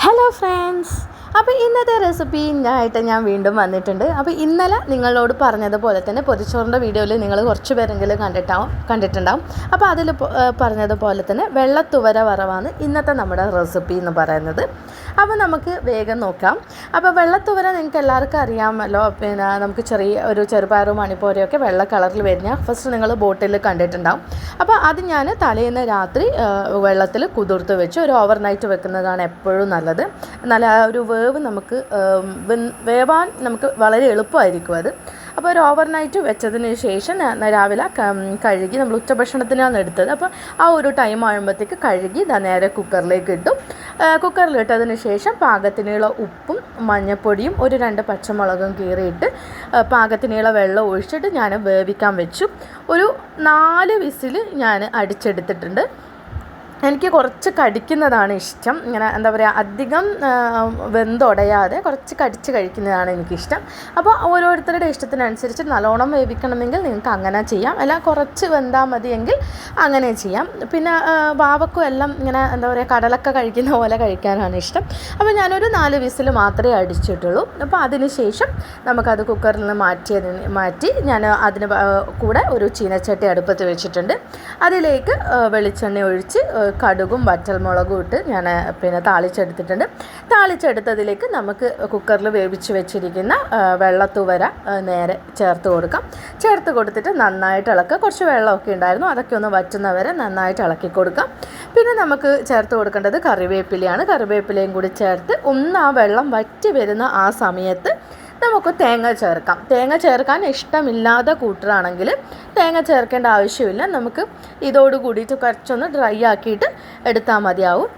Hello friends അപ്പോൾ ഇന്നത്തെ recipe ആയിട്ട് ഞാൻ വീണ്ടും വന്നിട്ടുണ്ട്. അപ്പോൾ ഇന്നലെ നിങ്ങളോട് പറഞ്ഞതുപോലെ തന്നെ പൊതിച്ചോറിന്റെ വീഡിയോയിൽ നിങ്ങൾ കുറച്ച് പേരെങ്കിലും കണ്ടിട്ടാവും കണ്ടിട്ടുണ്ടാവും. അപ്പോൾ അതിൽ പറഞ്ഞതുപോലെ തന്നെ വെള്ളത്തുവര വറവാണ് ഇന്നത്തെ നമ്മുടെ റെസിപ്പി എന്ന് പറയുന്നത്. അപ്പോൾ നമുക്ക് വേഗം നോക്കാം. അപ്പോൾ വെള്ളത്തുവര നിങ്ങൾക്ക് എല്ലാവർക്കും അറിയാമല്ലോ. പിന്നെ നമുക്ക് ചെറിയ ഒരു ചെറുപയറും മണിപ്പോരയൊക്കെ വെള്ള കളറിൽ വരുന്ന ഫസ്റ്റ് നിങ്ങൾ ബോട്ടിൽ കണ്ടിട്ടുണ്ടാവും. അപ്പോൾ അത് ഞാൻ തലേന്ന് രാത്രി വെള്ളത്തിൽ കുതിർത്ത് വെച്ച് ഒരു ഓവർ നൈറ്റ് വെക്കുന്നതാണ് എപ്പോഴും നല്ലത്. നല്ല ഒരു വേവ് നമുക്ക് വേവാൻ നമുക്ക് വളരെ എളുപ്പമായിരിക്കും അത്. അപ്പോൾ ഒരു ഓവർനൈറ്റ് വെച്ചതിന് ശേഷം രാവിലെ കഴുകി നമ്മൾ ഉച്ചഭക്ഷണത്തിനാണ് എടുത്തത്. അപ്പോൾ ആ ഒരു ടൈം ആകുമ്പോഴത്തേക്ക് കഴുകി ഇതാ നേരെ കുക്കറിലേക്ക് ഇട്ടു കുക്കറിലിട്ടതിന് ശേഷം പാകത്തിനുള്ള ഉപ്പും മഞ്ഞൾപ്പൊടിയും ഒരു രണ്ട് പച്ചമുളകും കീറിയിട്ട് പാകത്തിനുള്ള വെള്ളം ഒഴിച്ചിട്ട് ഞാൻ വേവിക്കാൻ വെച്ചു. ഒരു നാല് വിസിൽ ഞാൻ അടിച്ചെടുത്തിട്ടുണ്ട്. എനിക്ക് കുറച്ച് കടിക്കുന്നതാണ് ഇഷ്ടം. ഇങ്ങനെ എന്താ പറയുക അധികം വെന്തൊടയാതെ കുറച്ച് കടിച്ച് കഴിക്കുന്നതാണ് എനിക്കിഷ്ടം. അപ്പോൾ ഓരോരുത്തരുടെ ഇഷ്ടത്തിനനുസരിച്ച് നല്ലോണം വേവിക്കണമെങ്കിൽ നിങ്ങൾക്ക് അങ്ങനെ ചെയ്യാം. അല്ല കുറച്ച് വെന്താൽ മതിയെങ്കിൽ അങ്ങനെ ചെയ്യാം. പിന്നെ വാവക്കും എല്ലാം ഇങ്ങനെ എന്താ പറയുക കടലൊക്കെ കഴിക്കുന്ന പോലെ കഴിക്കാനാണ് ഇഷ്ടം. അപ്പോൾ ഞാനൊരു നാല് വിസിൽ മാത്രമേ അടിച്ചിട്ടുള്ളൂ. അപ്പോൾ അതിന് ശേഷം നമുക്കത് കുക്കറിൽ നിന്ന് മാറ്റിയതിന് മാറ്റി ഞാൻ അതിന് കൂടെ ഒരു ചീനച്ചട്ടി അടുപ്പത്ത് വെച്ചിട്ടുണ്ട്. അതിലേക്ക് വെളിച്ചെണ്ണ ഒഴിച്ച് കടുകും വറ്റൽമുളകും ഇട്ട് ഞാൻ പിന്നെ താളിച്ചെടുത്തിട്ടുണ്ട്. താളിച്ചെടുത്തതിലേക്ക് നമുക്ക് കുക്കറിൽ വേവിച്ച് വെച്ചിരിക്കുന്ന വെള്ളത്തുവര നേരെ ചേർത്ത് കൊടുക്കാം. ചേർത്ത് കൊടുത്തിട്ട് നന്നായിട്ട് ഇളക്കുക. കുറച്ച് വെള്ളമൊക്കെ ഉണ്ടായിരുന്നു. അതൊക്കെ ഒന്ന് വറ്റുന്നവരെ നന്നായിട്ട് ഇളക്കി കൊടുക്കാം. പിന്നെ നമുക്ക് ചേർത്ത് കൊടുക്കേണ്ടത് കറിവേപ്പിലയാണ്. കറിവേപ്പിലയും കൂടി ചേർത്ത് ഒന്ന് ആ വെള്ളം വറ്റി വരുന്ന ആ സമയത്ത് നമുക്ക് തേങ്ങ ചേർക്കാം. തേങ്ങ ചേർക്കാൻ ഇഷ്ടമില്ലാത്ത കൂട്ടറാണെങ്കിൽ തേങ്ങ ചേർക്കേണ്ട ആവശ്യമില്ല. നമുക്ക് ഇതോട് കൂടിയിട്ട് കുറച്ചൊന്ന് ഡ്രൈ ആക്കിയിട്ട് എടുത്താൽ മതിയാവും.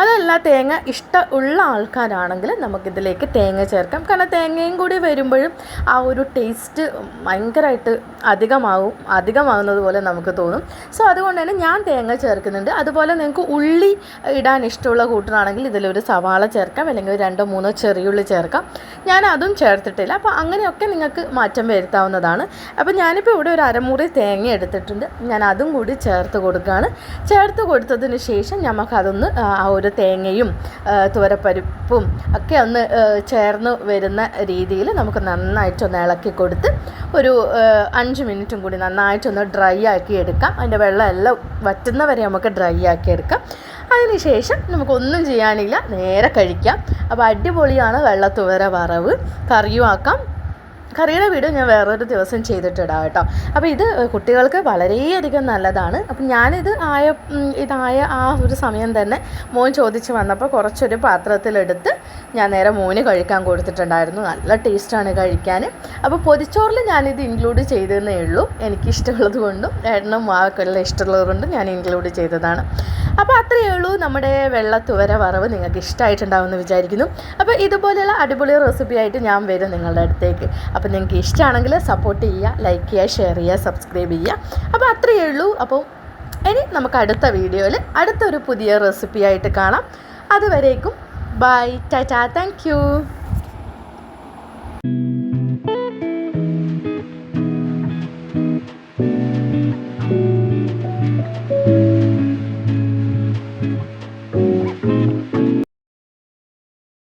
അതല്ല തേങ്ങ ഇഷ്ടമുള്ള ആൾക്കാരാണെങ്കിൽ നമുക്കിതിലേക്ക് തേങ്ങ ചേർക്കാം. കാരണം തേങ്ങയും കൂടി വരുമ്പോഴും ആ ഒരു ടേസ്റ്റ് ഭയങ്കരമായിട്ട് അധികമാവും അധികമാകുന്നത് പോലെ നമുക്ക് തോന്നും. സോ അതുകൊണ്ട് തന്നെ ഞാൻ തേങ്ങ ചേർക്കുന്നുണ്ട്. അതുപോലെ നിങ്ങൾക്ക് ഉള്ളി ഇടാൻ ഇഷ്ടമുള്ള കൂട്ടറാണെങ്കിൽ ഇതിലൊരു സവാള ചേർക്കാം അല്ലെങ്കിൽ രണ്ടോ മൂന്നോ ചെറിയുള്ളി ചേർക്കാം. ഞാൻ അതും ചേർത്തിട്ടില്ല. അപ്പോൾ അങ്ങനെയൊക്കെ നിങ്ങൾക്ക് മാറ്റം വരുത്താവുന്നതാണ്. അപ്പോൾ ഞാനിപ്പോൾ ഇവിടെ ഒരു അരമുറി തേങ്ങ എടുത്തിട്ടുണ്ട്. ഞാൻ അതും കൂടി ചേർത്ത് കൊടുക്കുകയാണ്. ചേർത്ത് കൊടുത്തതിന് ശേഷം നമുക്കതൊന്ന് ആ ഒരു തേങ്ങയും തുവരപ്പരിപ്പും ഒക്കെ ഒന്ന് ചേർന്ന് വരുന്ന രീതിയിൽ നമുക്ക് നന്നായിട്ടൊന്ന് ഇളക്കി കൊടുത്ത് ഒരു അഞ്ച് മിനിറ്റും കൂടി നന്നായിട്ടൊന്ന് ഡ്രൈ ആക്കി എടുക്കാം. അതിന്റെ വെള്ളം എല്ലാം വറ്റുന്നവരെ നമുക്ക് ഡ്രൈ ആക്കി എടുക്കാം. അതിനുശേഷം നമുക്കൊന്നും ചെയ്യാനില്ല നേരെ കഴിക്കാം. അപ്പോൾ അടിപൊളിയാണ് വെള്ളത്തുവര വറവ്. കറിയും ആക്കാം. കറിയുടെ വീഡിയോ ഞാൻ വേറൊരു ദിവസം ചെയ്തിട്ടിടാം കേട്ടോ. അപ്പോൾ ഇത് കുട്ടികൾക്ക് വളരെയധികം നല്ലതാണ്. അപ്പം ഞാനിത് ആയ ഇതായ ആ ഒരു സമയം തന്നെ മോൻ ചോദിച്ച് വന്നപ്പോൾ കുറച്ചൊരു പാത്രത്തിലെടുത്ത് ഞാൻ നേരെ മോന് കഴിക്കാൻ കൊടുത്തിട്ടുണ്ടായിരുന്നു. നല്ല ടേസ്റ്റാണ് കഴിക്കാൻ അപ്പോൾ പൊതിച്ചോറിൽ ഞാനിത് ഇൻക്ലൂഡ് ചെയ്തതെന്നേ ഉള്ളൂ. എനിക്കിഷ്ടമുള്ളത് കൊണ്ടും ഏട്ടനും മാവൊക്കെ ഇഷ്ടമുള്ളത് കൊണ്ടും ഞാൻ ഇൻക്ലൂഡ് ചെയ്തതാണ്. അപ്പോൾ അത്രയേ ഉള്ളൂ നമ്മുടെ വെള്ളത്തുവര വറവ് നിങ്ങൾക്ക് ഇഷ്ടമായിട്ടുണ്ടാവുമെന്ന് വിചാരിക്കുന്നു. അപ്പോൾ ഇതുപോലെയുള്ള അടിപൊളി റെസിപ്പി ആയിട്ട് ഞാൻ വരും നിങ്ങളുടെ അടുത്തേക്ക്. അപ്പോൾ നിങ്ങൾക്ക് ഇഷ്ടമാണെങ്കിൽ സപ്പോർട്ട് ചെയ്യുക ലൈക്ക് ചെയ്യുക ഷെയർ ചെയ്യുക സബ്സ്ക്രൈബ് ചെയ്യുക. അപ്പോൾ അത്രയേ ഉള്ളൂ. അപ്പോൾ ഇനി നമുക്ക് അടുത്ത വീഡിയോയിൽ അടുത്തൊരു പുതിയ റെസിപ്പിയായിട്ട് കാണാം. അതുവരേക്കും ബൈ ടാറ്റാ താങ്ക് യു